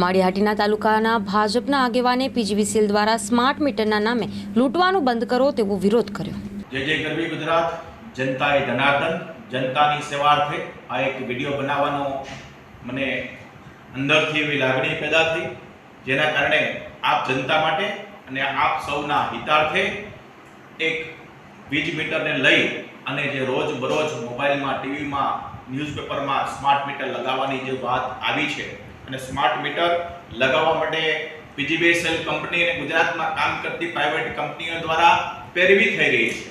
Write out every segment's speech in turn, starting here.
માળિયાહાટીના તાલુકાના ભાજપના આગેવાને પીજીવીસીએલ દ્વારા સ્માર્ટ મીટરના નામે લૂંટવાનું બંધ કરો તેવો વિરોધ કર્યો. જય જય ગરવી ગુજરાત, જનતાએ ધનાર્દન જનતાની સેવાર્થે આ એક વીડિયો બનાવવાનો મને અંદરથી એવી લાગણી પેદા થઈ. જેના કારણે આપ જનતા માટે અને આપ સૌના હિતાર્થે એક વીજ મીટરને લઈ અને જે રોજ બરોજ મોબાઈલમાં, ટીવીમાં, ન્યૂઝપેપરમાં સ્માર્ટ મીટર લગાવવાની જે વાત આવી છે અને સ્માર્ટ મીટર લગાવવા માટે પીજીબીએસએલ કંપની અને ગુજરાતમાં કામ કરતી પ્રાઇવેટ કંપનીઓ દ્વારા પેરવી થઈ રહી છે.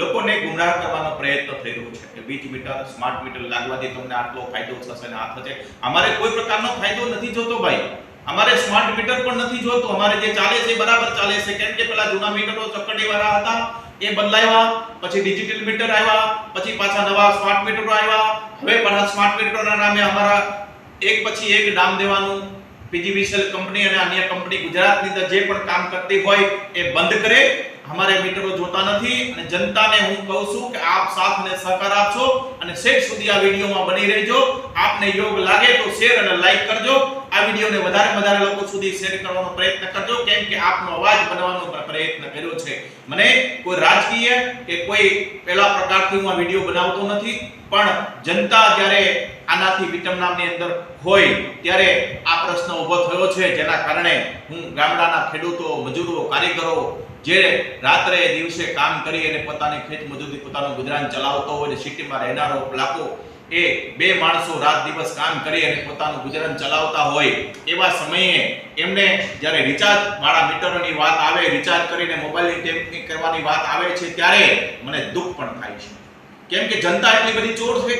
લોકોને ગુમરાહ કરવાનો પ્રયત્ન થઈ રહ્યો છે કે વીજ મીટર સ્માર્ટ મીટર લાગવાથી તમને આટલો ફાયદો થશે ને આ થશે. અમારે કોઈ પ્રકારનો ફાયદો નથી જોતો ભાઈ. અમારે સ્માર્ટ મીટર પણ નથી જોતો. અમારે જે ચાલે છે બરાબર ચાલે છે. કેમ કે પેલા જૂના મીટરો ચકડી વાળા હતા. એ બદલાયા, પછી ડિજિટલ મીટર આવ્યા, પછી પાછા નવા સ્માર્ટ મીટરો આવ્યા. હવે પાછા સ્માર્ટ મીટરોના નામે અમારા એક પછી એક નામ દેવાનું. પીજીવીસીએલ કંપની અને અન્ય કંપની ગુજરાતની અંદર જે પણ કામ કરતી હોય એ બંધ કરે. અમારે મીટરો જોતા નથી અને જનતાને હું કહું છું કે આપ સાથ અને સહકાર આપશો અને શેર સુધી આ વિડીયોમાં બની રહેજો. આપને યોગ લાગે તો શેર અને લાઈક કરજો. આ વિડીયોને વધારે વધારે લોકો સુધી શેર કરવાનો પ્રયત્ન કરજો, કેમ કે આપનો અવાજ બનવાનો પ્રયત્ન કર્યો છે. મને કોઈ રાજકીય કે કોઈ પેલા પ્રકારથી હું આ વીડિયો બનાવતો નથી, પણ જનતા જ્યારે આનાથી વિટમ નામની અંદર હોય, ત્યારે આ પ્રશ્ન ઊભો થયો છે, જેના કારણે હું ગામડાના ખેડૂતો, મજૂરો, કારીગરો જે રાત્રે દિવસે કામ કરી અને પોતાની ખેત મજૂરી પોતાનું ગુજરાન ચલાવતો હોય સિટીમાં રહેનારો લાખો એ બે માણસો રાત દિવસ કામ કરી અને પોતાનું ગુજરાન ચલાવતા હોય એવા સમયે એમને જ્યારે રિચાર્જ મારા મીટરોની વાત આવે રિચાર્જ કરીને મોબાઈલની ટેમ્પિંગ કરવાની વાત આવે છે ત્યારે મને દુઃખ પણ થાય છે. કેમ કે જનતા એટલી બધી ચોર છે,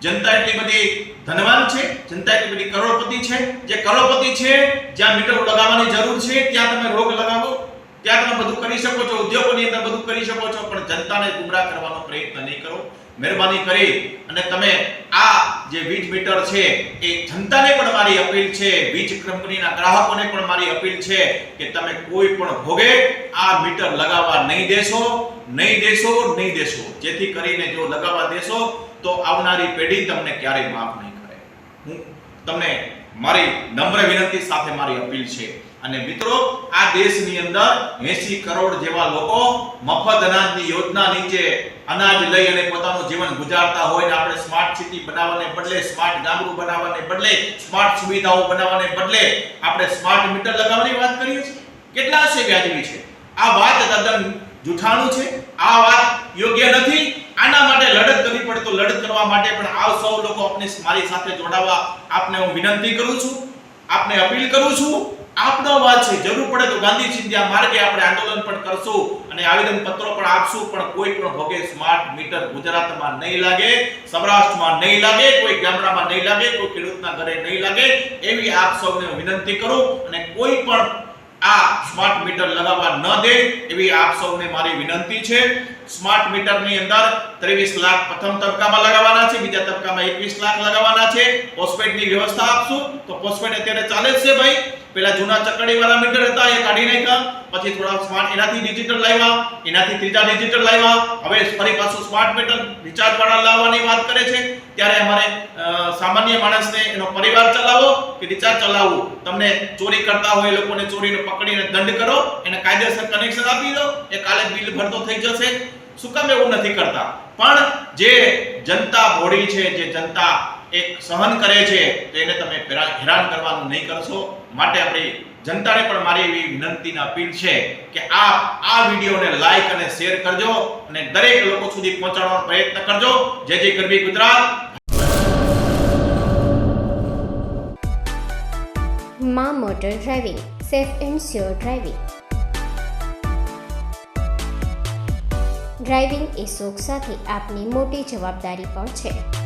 જનતા એટલી બધી ધનવાન છે, જનતા એટલી બધી કરોડપતિ છે. જે કરોડપતિ છે, જ્યાં મીટર લગાવવાની જરૂર છે, ત્યાં તમે રોગ લગાવો ત્યાં તમે બધું કરી શકો છો? ઉદ્યોગોની અંદર બધું કરી શકો છો, પણ જનતાને ગુમરાહ કરવાનો પ્રયત્ન નહીં કરો. મહેરબાની કરી અને તમે આ જે વીજ મીટર છે, એ જનતાને પણ મારી અપીલ છે, વીજ કંપનીના ગ્રાહકોને પણ મારી અપીલ છે કે તમે કોઈ પણ ભોગે આ મીટર લગાવવા નહીં દેશો નહીં દેશો નહીં દેશો. જેથી કરીને જો લગાવવા દેશો, તો આવનારી પેઢી તમને ક્યારેય માફ નહીં કરે. હું તમને મારી નમ્ર વિનંતી સાથે મારી અપીલ છે. અને મિત્રો, આ દેશની અંદર 80 કરોડ જેવા લોકો મફત અનાજની યોજના નીચે અનાજ લઈ અને પોતાનું જીવન ગુજારતા હોય ને આપણે સ્માર્ટ સિટી બનાવવાને બદલે સ્માર્ટ ગામડું બનાવવાને બદલે સ્માર્ટ સુવિધાઓ બનાવવાને બદલે આપણે સ્માર્ટ મીટર લગાવવાની વાત કરીએ છીએ. કેટલા છે વ્યાજબી છે? આ વાત તદ્દન જૂઠાણું છે. આ વાત યોગ્ય નથી. આના માટે લડત કરવી પડે તો લડત કરવા માટે પણ આવ સૌ લોકો આપણે મારી સાથે જોડાવા આપને હું વિનંતી કરું છું. આપને અપીલ કરું છું. આપનો વાત છે. જરૂર પડે તો ગાંધી ચિંધ્યા માર્ગે આપણે આંદોલન પણ કરશું અને આવેદન પત્રો પણ આપશું. પણ કોઈ પણ ભોગે સ્માર્ટ મીટર ગુજરાતમાં નહીં લાગે, સૌરાષ્ટ્રમાં નહીં લાગે, કોઈ ગામડામાં નહીં લાગે, કોઈ ખેડૂતના ઘરે નહીં લાગે. એવી આપ સૌને વિનંતી કરું અને કોઈ પણ આ સ્માર્ટ મીટર લગાવવા ન દે એવી આપ સૌને મારી વિનંતી છે. સ્માર્ટ મીટરની અંદર 23 લાખ પ્રથમ તબક્કામાં લગાવવાના છે, બીજા તબક્કામાં 21 લાખ લગાવવાના છે. પોસ્ટપેડની વ્યવસ્થા આપશું. તો પોસ્ટપેડ અત્યારે ચાલે છે ભાઈ. પેલા જૂના ચકડી વાળા મીટર હતા, એ કાઢી નાખ્યા. પછી થોડા સ્માર્ટ એનાથી ડિજિટલ લાવ્યા, એનાથી ત્રીજા ડિજિટલ લાવ્યા. હવે ફરી પાછું સ્માર્ટ મીટર રિચાર્જ વાળા લાવવાની વાત કરે છે. ત્યારે અમારે સામાન્ય માણસને એનો પરિવાર ચલાવો કે રિચાર્જ ચલાવવું. તમને ચોરી કરતા હોય એ લોકોને ચોરીને પકડીને દંડ કરો, એને કાયદેસર કનેક્શન આપી દો, એ કાલે બિલ ભરતો થઈ જશે. શું કામ એવું નથી કરતા? પણ જે જનતા ભોળી છે, જે જનતા એક સહન કરે છે, તો એને તમે હેરા- હેરાન કરવાનું નહીં કરશો. માટે આપણી જનતાને પણ મારી એવી વિનંતીને અપીલ છે કે આપ આ વિડીયોને લાઈક અને શેર કરજો અને દરેક લોકો સુધી પહોંચાડવાનો પ્રયત્ન કરજો. જય જય ગરબી ગુજરાત. મા motor driving, safe and sure driving. Driving એ શોખ સાથે આપની મોટી જવાબદારી પણ છે.